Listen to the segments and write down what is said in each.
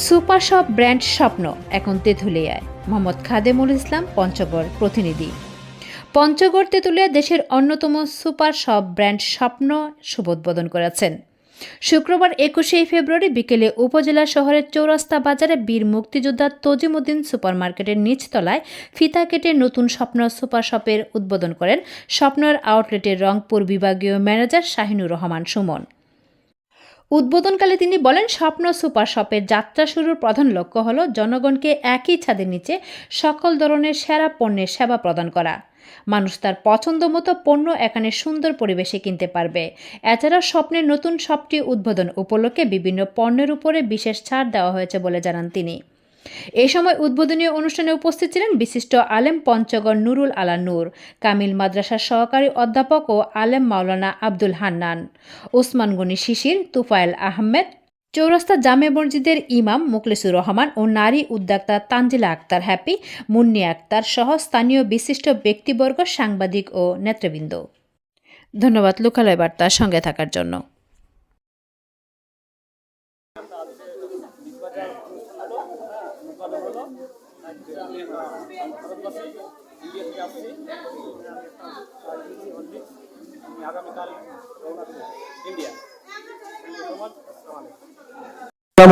Super shop brand স্বপ্ন, এখন তেঁতুলিয়ায়। মোহাম্মদ খাদেমুল ইসলাম, পঞ্চগড় প্রতিনিধি। পঞ্চগড় তেঁতুলিয়া দেশের অন্যতম সুপার শপ ব্র্যান্ড স্বপ্ন শুভোদ্বোধন করেছেন। শুক্রবার একুশে ফেব্রুয়ারি বিকেলে উপজেলা শহরের চৌরাস্তা বাজারে বীর মুক্তিযোদ্ধা তজিমুদ্দিন সুপারমার্কেটের নিচতলায় ফিতা কেটে নতুন স্বপ্ন সুপার শপের উদ্বোধন করেন স্বপ্নের আউটলেটের রংপুর বিভাগীয় ম্যানেজার শাহিনুর রহমান সুমন। উদ্বোধনকালে তিনি বলেন, স্বপ্ন সুপার শপের যাত্রা শুরুর প্রধান লক্ষ্য হল জনগণকে একই ছাদের নিচে সকল ধরনের সেরা পণ্যের সেবা প্রদান করা। মানুষ তার পছন্দ মতো পণ্য এখানে সুন্দর পরিবেশে কিনতে পারবে। এছাড়া স্বপ্নের নতুন শপটি উদ্বোধন উপলক্ষে বিভিন্ন পণ্যের উপরে বিশেষ ছাড় দেওয়া হয়েছে বলে জানান তিনি। এই সময় উদ্বোধনী অনুষ্ঠানে উপস্থিত ছিলেন বিশিষ্ট আলেম পঞ্চগড় নুরুল আলা নূর, কামিল মাদ্রাসার সহকারী অধ্যাপক ও আলেম মাওলানা আব্দুল হান্নান ওসমান গনি শিশির, তুফায়েল আহমেদ, চৌরাস্তা জামে মসজিদের ইমাম মুখলিসুর রহমান ও নারী উদ্যোক্তা তানজিলা আক্তার হ্যাপি, মুন্নি আক্তার সহ স্থানীয় বিশিষ্ট ব্যক্তিবর্গ, সাংবাদিক ও নেতৃবৃন্দ। ধন্যবাদ লোকালয় বার্তার সঙ্গে থাকার জন্য।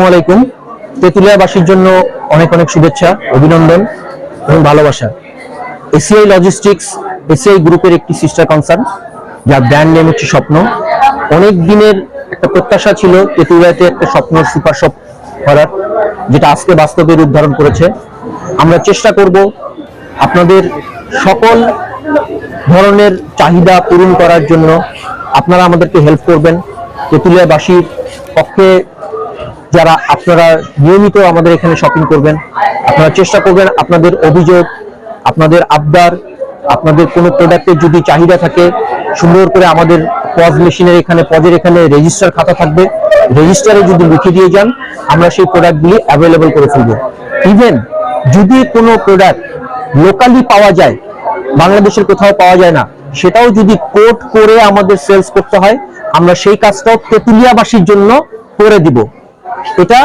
আলাইকুম। তেঁতুলিয়াবাসীর জন্য অনেক অনেক শুভেচ্ছা, অভিনন্দন এবং ভালোবাসা। এসিআই লজিস্টিক্স এসিআই গ্রুপের একটি সিস্টার কনসার্ন যার ব্র্যান্ড নেম হচ্ছে স্বপ্ন। অনেক দিনের একটা প্রত্যাশা ছিল তেঁতুলিয়াতে একটা স্বপ্ন সুপার শপ করার, যেটা আজকে বাস্তবে রূপ ধারণ করেছে। আমরা চেষ্টা করব আপনাদের সকল ধরনের চাহিদা পূরণ করার জন্য আপনারা আমাদেরকে হেল্প করবেন। তেঁতুলিয়াবাসীর পক্ষে যারা আপনারা নিয়মিত আমাদের এখানে শপিং করবেন, আপনারা চেষ্টা করবেন আপনাদের অভিযোগ, আপনাদের আবদার, আপনাদের কোনো প্রোডাক্টের যদি চাহিদা থাকে, সুন্দর করে আমাদের পজ মেশিনের এখানে পজের এখানে রেজিস্টার খাতা থাকবে। রেজিস্টারে যদি লিখে দিয়ে যান, আমরা সেই প্রোডাক্টগুলি অ্যাভেলেবল করে ফেলব। ইভেন যদি কোনো প্রোডাক্ট লোকালি পাওয়া যায়, বাংলাদেশের কোথাও পাওয়া যায় না, সেটাও যদি কোড করে আমাদের সেলস করতে হয়, আমরা সেই কাজটাও তেঁতুলিয়াবাসীর জন্য করে দিব। এটা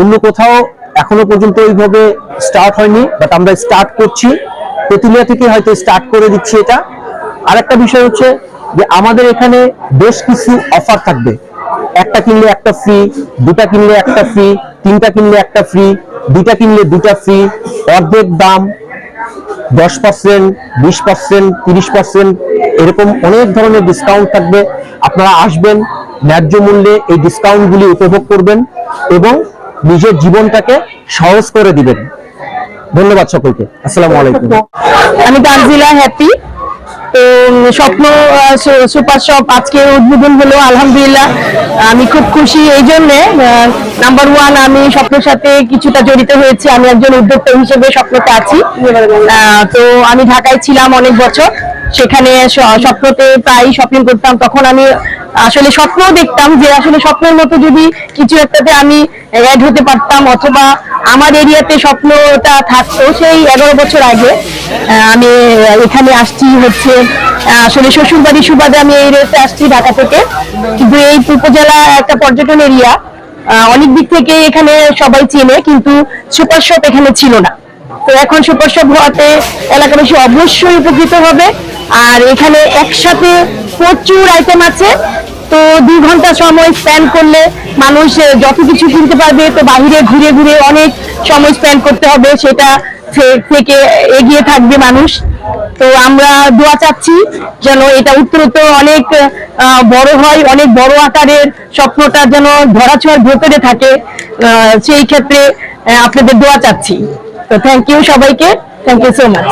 অন্য কোথাও এখনও পর্যন্ত ওইভাবে স্টার্ট হয়নি বাট আমরা স্টার্ট করছি। তেঁতুলিয়া থেকে হয়তো স্টার্ট করে দিচ্ছি এটা। আর একটা বিষয় হচ্ছে যে আমাদের এখানে বেশ কিছু অফার থাকবে। একটা কিনলে একটা ফ্রি দুটা কিনলে একটা ফ্রি তিনটা কিনলে একটা ফ্রি দুটা কিনলে দুটা ফ্রি অর্ধেক দাম দশ পার্সেন্ট বিশ পার্সেন্ট তিরিশ পার্সেন্ট এরকম অনেক ধরনের ডিসকাউন্ট থাকবে। আপনারা আসবেন, ন্যায্য মূল্যে এই ডিসকাউন্টগুলি উপভোগ করবেন এবং নিজের জীবনটাকে সহজ করে দিবেন। ধন্যবাদ সকলকে। আসসালামু আলাইকুম। আমি তানজিলা হ্যাপি তো স্বপ্ন সুপার শপ আজকে উদ্বোধন হলো, আলহামদুলিল্লাহ। আমি খুব খুশি, এই জন্যে নাম্বার ওয়ান আমি স্বপ্নের সাথে কিছুটা জড়িত হয়েছি। আমি একজন উদ্যোক্তা হিসেবে স্বপ্নতে আছি। তো আমি ঢাকায় ছিলাম অনেক বছর। সেখানে স্বপ্নতে প্রায় শপিং করতাম। তখন আমি আসলে স্বপ্ন দেখতাম যে, আসলে স্বপ্নের মতো যদি কিছু একটাতে আমি অ্যাড হতে পারতাম অথবা আমার এরিয়াতে স্বপ্নটা থাকতো সেই এগারো বছর আগে। আমি এখানে আসছি হচ্ছে আসলে শ্বশুরবাড়ির সুবাদে আমি এই রেসে আসছি ঢাকা থেকে। কিন্তু এই উপজেলা একটা পর্যটন এরিয়া অনেক দিক থেকে এখানে সবাই চেনে, কিন্তু সুপার শপ এখানে ছিল না। তো এখন সুপার শপ হওয়াতে এলাকাবাসী অবশ্যই উপকৃত হবে। আর এখানে একসাথে প্রচুর আইটেম আছে। তো দুই ঘণ্টা সময় স্পেন্ড করলে মানুষ যত কিছু কিনতে পারবে, তো বাহিরে ঘুরে ঘুরে অনেক সময় স্পেন্ড করতে হবে, সেটা থেকে এগিয়ে থাকবে মানুষ। তো আমরা দোয়া চাচ্ছি যেন এটা উত্তরোত্তর অনেক বড় হয়, অনেক বড় আকারের স্বপ্নটা যেন ধরাছোঁয়ার ভেতরে থাকে। সেই ক্ষেত্রে আপনাদের দোয়া চাচ্ছি। তো থ্যাংক ইউ সবাইকে। Thank you so much